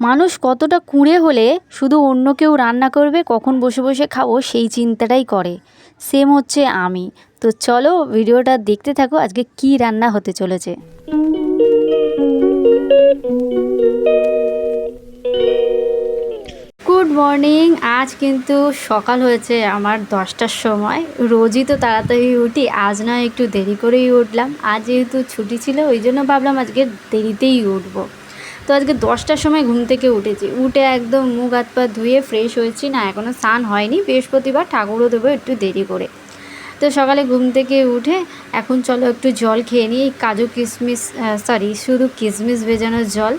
মানুষ কতটা কুঁড়ে হলে শুধু অন্য কেউ রান্না করবে, কখন বসে বসে খাব সেই চিন্তাটাই করে। সেম হচ্ছে আমি। তো চলো ভিডিওটা দেখতে থাকো আজকে কি রান্না হতে চলেছে। গুড মর্নিং আজ কিন্তু সকাল হয়েছে আমার দশটার সময়। রোজই তো তাড়াতাড়ি উঠি, আজ না একটু দেরি করেই উঠলাম। আজ যেহেতু ছুটি ছিল, ওই জন্য ভাবলাম আজকে দেরিতেই উঠবো। তো আজকে দশটার সময় ঘুম থেকে উঠেছি। উঠে একদম মুখ হাত পা ধুয়ে ফ্রেশ হয়েছি। না এখনও স্নান হয়নি। বৃহস্পতিবার ঠাকুরও দেবো একটু দেরি করে। তো সকালে ঘুম থেকে উঠে এখন চলো একটু জল খেয়ে নিই। কাজু কিশমিশ সরি শুধু কিশমিশ ভেজানোর জল।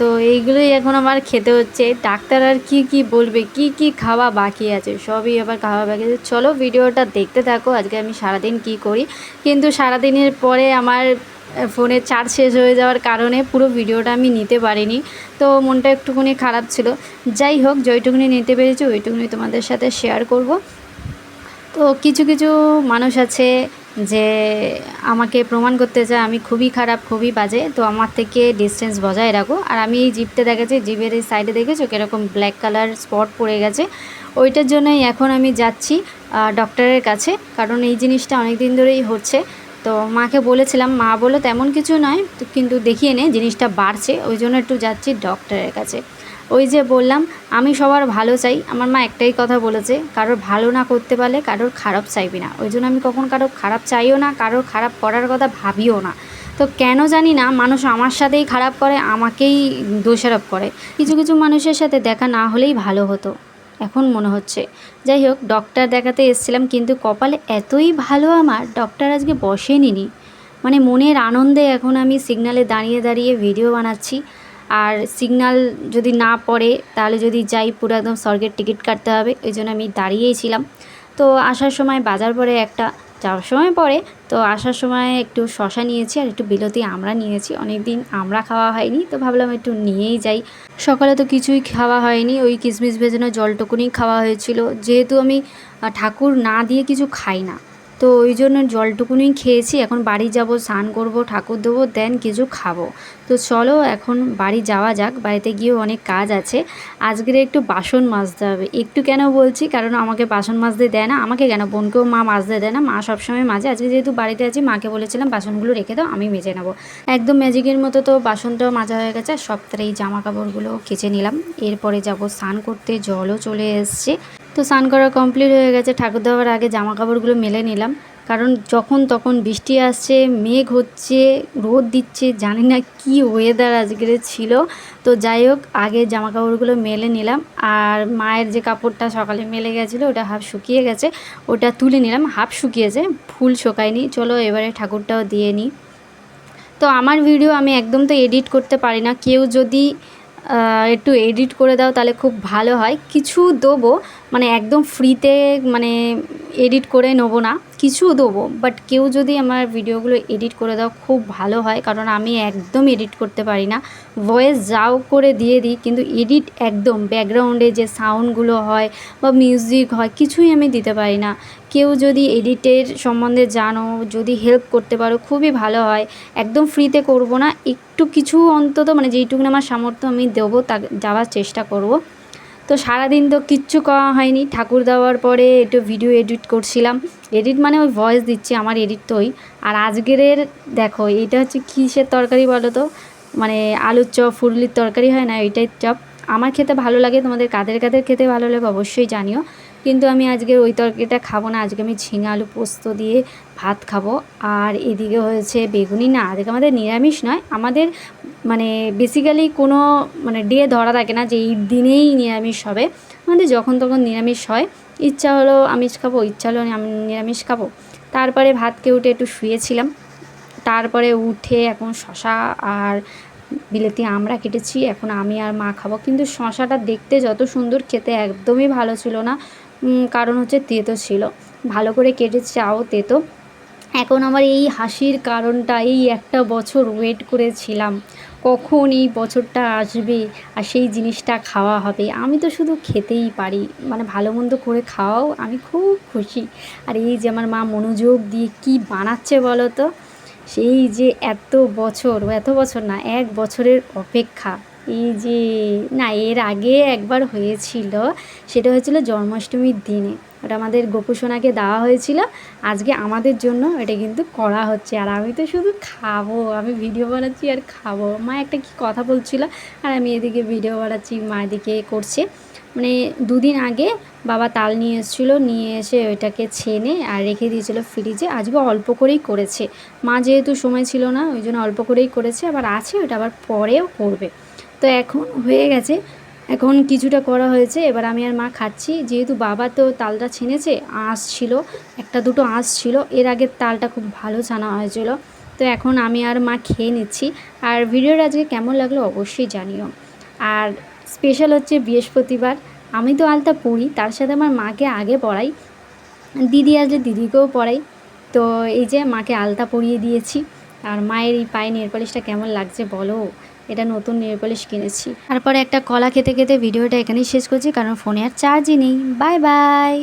তো এইগুলোই এখন আমার খেতে হচ্ছে। ডাক্তার আর কি কি বলবে? কি কি খাওয়া বাকি আছে? সবই আবার খাওয়া বাকি আছে। চলো ভিডিওটা দেখতে থাকো। আজকে আমি সারাদিন কি করি? কিন্তু সারাদিনের পরে আমার ফোনের চার্জ শেষ হয়ে যাওয়ার কারণে পুরো ভিডিওটা আমি নিতে পারিনি। তো মনটা একটুখানি খারাপ ছিল। যাই হোক যেটুকুনি নিতে পেরেছি, ওইটুকুনি তোমাদের সাথে শেয়ার করব। তো কিছু কিছু মানুষ আছে যে আমাকে প্রমাণ করতে চায়, আমি খুবই খারাপ, খুবই বাজে। তো আমার থেকে ডিস্টেন্স বজায় রাখো। আর আমি এই জিপটা দেখেছি জিপের এই সাইডে দেখেছ কীরকম ব্ল্যাক কালার স্পট পড়ে গেছে? ওইটার জন্যই এখন আমি যাচ্ছি ডক্টরের কাছে। কারণ এই জিনিসটা অনেক দিন ধরেই হচ্ছে। তো মাকে বলেছিলাম, মা বলল তেমন কিছু নয়, তো কিন্তু দেখিয়ে নে, জিনিসটা বাড়ছে। ওই জন্য একটু যাচ্ছি ডক্টরের কাছে। ওই যে বললাম, আমি সবার ভালো চাই। আমার মা একটাই কথা বলেছে, কারোর ভালো না করতে পারলে কারোর খারাপ চাইবি না। ওই জন্য আমি কখন কারোর খারাপ চাইও না, কারোর খারাপ করার কথা ভাবিও না। তো কেন জানি না, মানুষ আমার সাথেই খারাপ করে, আমাকেই দোষারোপ করে। কিছু কিছু মানুষের সাথে দেখা না হলেই ভালো হতো। এখন মনে হচ্ছে। যাই হোক ডক্টর দেখাতে এসেছিলাম, কিন্তু কপালে এতই ভালো আমার ডক্টর আজকে বসেনি মানে মনের আনন্দে এখন আমি সিগনালে দাঁড়িয়ে দাঁড়িয়ে ভিডিও বানাচ্ছি। আর সিগনাল যদি না পড়ে, তাহলে যদি যাই, পুরো একদম স্বর্গের টিকিট কাটতে হবে, ওই জন্য আমি দাঁড়িয়েই ছিলাম। তো আসার সময় বাজার পরে একটা যাওয়ার সময় পরে, তো আসার সময় একটু শশা নিয়েছি আর একটু বিলতি আমরা নিয়েছি। অনেক দিন আমরা খাওয়া হয়নি, তো ভাবলাম একটু নিয়েই যাই। সকালে তো কিছুই খাওয়া হয়নি, ওই কিশমিশ ভেজানো জলটুকুনি খাওয়া হয়েছিল। যেহেতু আমি ঠাকুর না দিয়ে কিছু খাই না তো ওই জন্য জলটুকুনি খেয়েছি, এখন বাড়ি যাব, স্নান করব, ঠাকুর দেবো, দেন কিছু খাব। তো চলো এখন বাড়ি যাওয়া যাক, বাড়িতে গিয়েও অনেক কাজ আছে। আজকের একটু বাসন মাজতে হবে। একটু কেন বলছি? কারণ আমাকে বাসন মাজতে দেয় না। আমাকে কেন? বোনকেও মা মাজতে দেয় না। মা সবসময় মাজে। আজকে যেহেতু বাড়িতে আছি, মাকে বলেছিলাম বাসনগুলো রেখে দাও, আমি মেজে নেব। একদম ম্যাজিকের মতো তো বাসনটাও মাজা হয়ে গেছে। তারা এই জামা কাপড়গুলো কেচে নিলাম। এরপরে যাব স্নান করতে। জলও চলে এসছে। তো স্নান করা কমপ্লিট হয়ে গেছে। ঠাকুর দেওয়ার আগে জামা কাপড়গুলো মেলে নিলাম। কারণ যখন তখন বৃষ্টি আসছে, মেঘ হচ্ছে, রোদ দিচ্ছে, জানি না কি ওয়েদার আজকের ছিল। তো যাই হোক, আগে জামা কাপড়গুলো মেলে নিলাম। আর মায়ের যে কাপড়টা সকালে মেলে গেছিল, ওটা হাফ শুকিয়ে গেছে। ওটা তুলে নিলাম, হাফ শুকিয়েছে, ফুল শোকায়নি। চলো এবারে ঠাকুরটাও দিয়ে নিই। তো আমার ভিডিও আমি একদম তো এডিট করতে পারি না। কেউ যদি একটু এডিট করে দাও তাহলে খুব ভালো হয়। কিছু দেবো মানে একদম ফ্রিতে মানে এডিট করে নেব না, কিছু দেবো বাট কেউ যদি আমার ভিডিওগুলো এডিট করে দাও খুব ভালো হয়, কারণ আমি একদম এডিট করতে পারি না। ভয়েস যাও করে দিয়ে দিই, কিন্তু এডিট একদম ব্যাকগ্রাউন্ডে যে সাউন্ডগুলো হয় বা মিউজিক হয়, কিছুই আমি দিতে পারি না। কেউ যদি এডিটের সম্বন্ধে জানো, যদি হেল্প করতে পারো, খুবই ভালো হয়। একদম ফ্রিতে করব না, একটু কিছু অন্তত মানে যেইটুকুন আমার সামর্থ্য আমি দেবো, তা যাওয়ার চেষ্টা করব। তো সারাদিন তো কিচ্ছু করা হয়নি। ঠাকুর দেওয়ার পরে একটু ভিডিও এডিট করছিলাম। এডিট মানে ওই ভয়েস দিচ্ছি, আমার এডিট তোই আর আজকের দেখো এটা হচ্ছে কিসের তরকারি বলো তো? মানে আলুর চপ, ফুরলির তরকারি হয় না ওইটাই চপ। আমার খেতে ভালো লাগে, তোমাদের কাদের কাদের খেতে ভালো লাগে অবশ্যই জানিও। কিন্তু আমি আজকে ওই তরকারিটা খাব না। আজকে আমি ঝিঙে আলু পোস্ত দিয়ে ভাত খাব। আর এদিকে হয়েছে বেগুনি না, আজকে আমাদের নিরামিষ নয়। আমাদের মানে বেসিক্যালি কোনো মানে ডে ধরা থাকে না যে এই দিনেই নিরামিষ হবে। আমাদের যখন তখন নিরামিষ হয়। ইচ্ছা হলো আমিষ খাব, ইচ্ছা হলো আমি নিরামিষ খাব। তারপরে ভাত খেয়ে উঠে একটু শুয়েছিলাম। তারপরে উঠে এখন শশা আর বিলেতি আমরা কেটেছি। এখন আমি আর মা খাব। কিন্তু শশাটা দেখতে যত সুন্দর, খেতে একদমই ভালো ছিল না। কারণ হচ্ছে তেতো ছিল। ভালো করে কেটে চাও তেতো। এখন আমার এই হাসির কারণটা এই একটা বছর ওয়েট করেছিলাম। কখন এই বছরটা আসবে আর সেই জিনিসটা খাওয়া হবে? আমি তো শুধু খেতেই পারি। মানে ভালো মন্দ করে খাওয়াও আমি খুব খুশি। আর এই যে আমার মা মনোযোগ দিয়ে কি বানাচ্ছে বলো তো? সেই যে এত বছর এত বছর না, এক বছরের অপেক্ষা। এই যে, না, এর আগে একবার হয়েছিল, সেটা হয়েছিল জন্মাষ্টমীর দিনে। ওটা আমাদের গোপুসোনাকে দেওয়া হয়েছিল। আজকে আমাদের জন্য এটা কিন্তু করা হচ্ছে। আর আমি তো শুধু খাব, আমি ভিডিও বানাচ্ছি আর খাব। মা একটা কি কথা বলছিল, আর আমি এদিকে ভিডিও বানাচ্ছি, মা এদিকে করছে। মানে দুদিন আগে বাবা তাল নিয়ে এসেছিল, নিয়ে এসে ওইটাকে ছেনে আর রেখে দিয়েছিল ফ্রিজে। আজকে অল্প করেই করেছে। মা যেহেতু সময় ছিল না, ওই জন্য অল্প করেই করেছে। আবার আছে ওটা আবার পরেও করবে। তো এখন হয়ে গেছে। এখন কিছুটা করা হয়েছে। এবার আমি আর মা খাচ্ছি। যেহেতু বাবা তো তালটা ছেনেছে, আঁশ ছিল, একটা দুটো আঁশ ছিল, এর আগের তালটা খুব ভালো ছানা হয়েছিল। তো এখন আমি আর মা খেয়ে নিচ্ছি। আর ভিডিওটা আজকে কেমন লাগল অবশ্যই জানিও। আর স্পেশাল হচ্ছে বৃহস্পতিবার। আমি তো আলতা পড়ি, তার সাথে আমার মাকে আগে পড়াই। দিদি আসলে দিদিকেও পড়াই। তো এই যে মাকে আলতা পরিয়ে দিয়েছি। আর মায়ের এই পায়ে নেল পালিশটা কেমন লাগছে বলো? এটা নতুন নেল পলিশ কিনেছি। তারপরে একটা কলা খেতে খেতে ভিডিওটা এখানেই শেষ করছি, কারণ ফোনে আর চার্জই নেই। Bye bye